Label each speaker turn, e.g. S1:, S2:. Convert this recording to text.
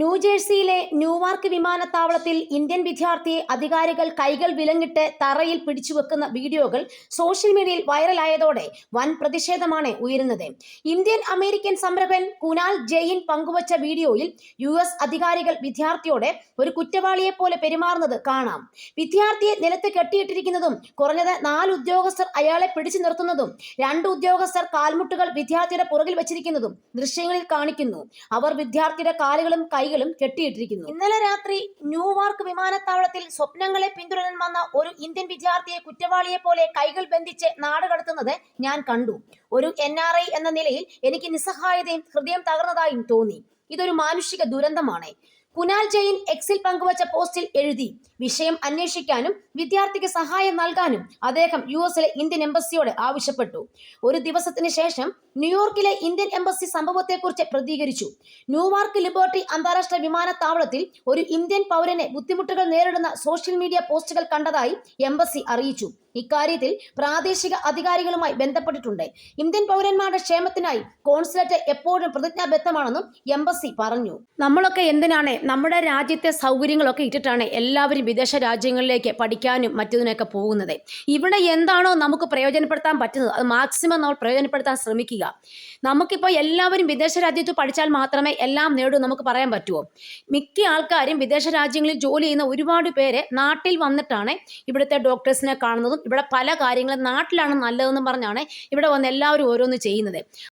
S1: ന്യൂജേഴ്സിയിലെ ന്യൂവാർക്ക് വിമാനത്താവളത്തിൽ ഇന്ത്യൻ വിദ്യാർത്ഥിയെ അധികാരികൾ കൈകൾ വിലങ്ങിട്ട് തറയിൽ പിടിച്ചുവെക്കുന്ന വീഡിയോകൾ സോഷ്യൽ മീഡിയയിൽ വൈറലായതോടെ വൻ പ്രതിഷേധമാണ് ഉയരുന്നത്. ഇന്ത്യൻ അമേരിക്കൻ സംരംഭൻ കുനാൽ ജെയിൻ പങ്കുവച്ച വീഡിയോയിൽ യു എസ് അധികാരികൾ വിദ്യാർത്ഥിയോടെ ഒരു കുറ്റവാളിയെ പോലെ പെരുമാറുന്നത് കാണാം. വിദ്യാർത്ഥിയെ നിലത്ത് കെട്ടിയിട്ടിരിക്കുന്നതും കുറഞ്ഞത് നാല് ഉദ്യോഗസ്ഥർ അയാളെ പിടിച്ചു നിർത്തുന്നതും രണ്ട് ഉദ്യോഗസ്ഥർ കാൽമുട്ടുകൾ വിദ്യാർത്ഥിയുടെ പുറകിൽ വെച്ചിരിക്കുന്നതും ദൃശ്യങ്ങളിൽ കാണിക്കുന്നു. അവർ വിദ്യാർത്ഥിയുടെ കാലുകളും കൈകളും കെട്ടിയിട്ടിരിക്കുന്നു. ഇന്നലെ രാത്രി ന്യൂവാർക്ക് വിമാനത്താവളത്തിൽ സ്വപ്നങ്ങളെ പിന്തുടരാൻ വന്ന ഒരു ഇന്ത്യൻ വിദ്യാർത്ഥിയെ കുറ്റവാളിയെ പോലെ കൈകൾ ബന്ധിച്ച് നാട് കടത്തുന്നത് ഞാൻ കണ്ടു. ഒരു എൻ എന്ന നിലയിൽ എനിക്ക് നിസ്സഹായതയും ഹൃദയം തകർന്നതായും തോന്നി. ഇതൊരു മാനുഷിക ദുരന്തമാണ്. കുനാൽ ജെയിൻ എക്സിൽ പങ്കുവച്ച പോസ്റ്റിൽ എഴുതി വിഷയം അന്വേഷിക്കാനും വിദ്യാർത്ഥിക്ക് സഹായം നൽകാനും അദ്ദേഹം യു എസിലെ ഇന്ത്യൻ എംബസിയോട് ആവശ്യപ്പെട്ടു. ഒരു ദിവസത്തിന് ശേഷം ന്യൂയോർക്കിലെ ഇന്ത്യൻ എംബസി സംഭവത്തെക്കുറിച്ച് പ്രതികരിച്ചു. ന്യൂമാർക്ക് ലിബർട്ടി അന്താരാഷ്ട്ര വിമാനത്താവളത്തിൽ ഒരു ഇന്ത്യൻ പൗരനെ ബുദ്ധിമുട്ടുകൾ നേരിടുന്ന സോഷ്യൽ മീഡിയ പോസ്റ്റുകൾ കണ്ടതായി എംബസി അറിയിച്ചു. ഇക്കാര്യത്തിൽ പ്രാദേശിക അധികാരികളുമായി ബന്ധപ്പെട്ടിട്ടുണ്ട്. ഇന്ത്യൻ പൗരന്മാരുടെ ക്ഷേമത്തിനായി കോൺസുലേറ്റ് എപ്പോഴും പ്രതിജ്ഞാബദ്ധമാണെന്നും എംബസി പറഞ്ഞു. നമ്മളൊക്കെ എന്തിനാണ് നമ്മുടെ രാജ്യത്തെ സൗകര്യങ്ങളൊക്കെ ഇട്ടിട്ടാണ് എല്ലാവരും വിദേശ രാജ്യങ്ങളിലേക്ക് പഠിക്കാനും മറ്റതിനൊക്കെ പോകുന്നത്. ഇവിടെ എന്താണോ നമുക്ക് പ്രയോജനപ്പെടുത്താൻ പറ്റുന്നത് അത് മാക്സിമം നമ്മൾ പ്രയോജനപ്പെടുത്താൻ ശ്രമിക്കുക. നമുക്കിപ്പോൾ എല്ലാവരും വിദേശ രാജ്യത്ത് പഠിച്ചാൽ മാത്രമേ എല്ലാം നേടൂ നമുക്ക് പറയാൻ പറ്റുമോ മിക്ക ആൾക്കാരും വിദേശ രാജ്യങ്ങളിൽ ജോലി ചെയ്യുന്ന ഒരുപാട് പേര് നാട്ടിൽ വന്നിട്ടാണ് ഇവിടുത്തെ ഡോക്ടേഴ്സിനെ കാണുന്നതും ഇവിടെ പല കാര്യങ്ങളും നാട്ടിലാണ് നല്ലതെന്നും പറഞ്ഞാണ് ഇവിടെ വന്ന് എല്ലാവരും ഓരോന്ന് ചെയ്യുന്നത്.